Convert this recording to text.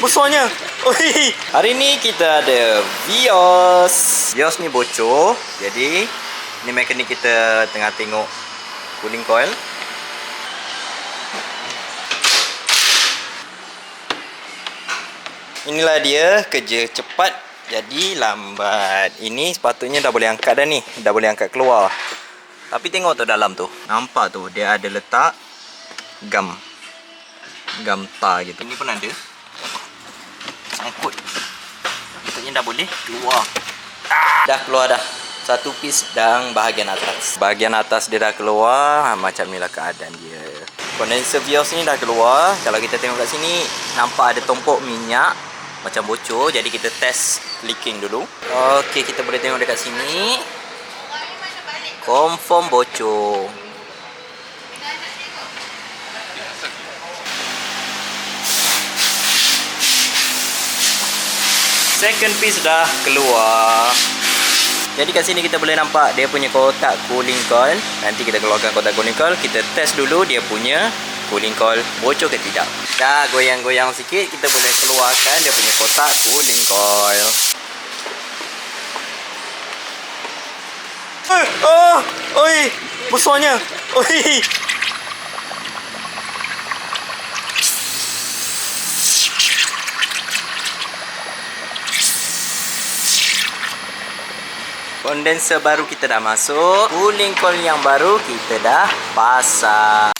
besarnya. Oi. Hari ni kita ada Vios. Vios ni bocor. Jadi ni mekanik kita tengah tengok cooling coil. Inilah dia kerja cepat jadi lambat. Ini sepatutnya dah boleh angkat dah ni. Dah boleh angkat keluar. Tapi tengok tu dalam tu. Nampak tu dia ada letak gam. Gam tar gitu. Ini pun ada. Sangkut. Sepatutnya dah boleh keluar. Ah, dah keluar dah. Satu piece dan bahagian atas. Bahagian atas dia dah keluar. Ha, macam ni lah keadaan dia. Condenser Vios ni dah keluar. Kalau kita tengok kat sini, nampak ada tumpuk minyak. Macam bocor. Jadi kita test leaking dulu. Okey, kita boleh tengok dekat sini. Confirm bocor. Second piece dah keluar. Jadi kat sini kita boleh nampak dia punya kotak cooling coil. Nanti kita keluarkan kotak cooling coil, kita test dulu dia punya cooling coil bocor ke tidak. Dah goyang-goyang sikit, kita boleh keluarkan dia punya kotak cooling coil. Eh, oh, oi, besarnya. Oi. Kondenser baru kita dah masuk. Cooling coil yang baru kita dah pasang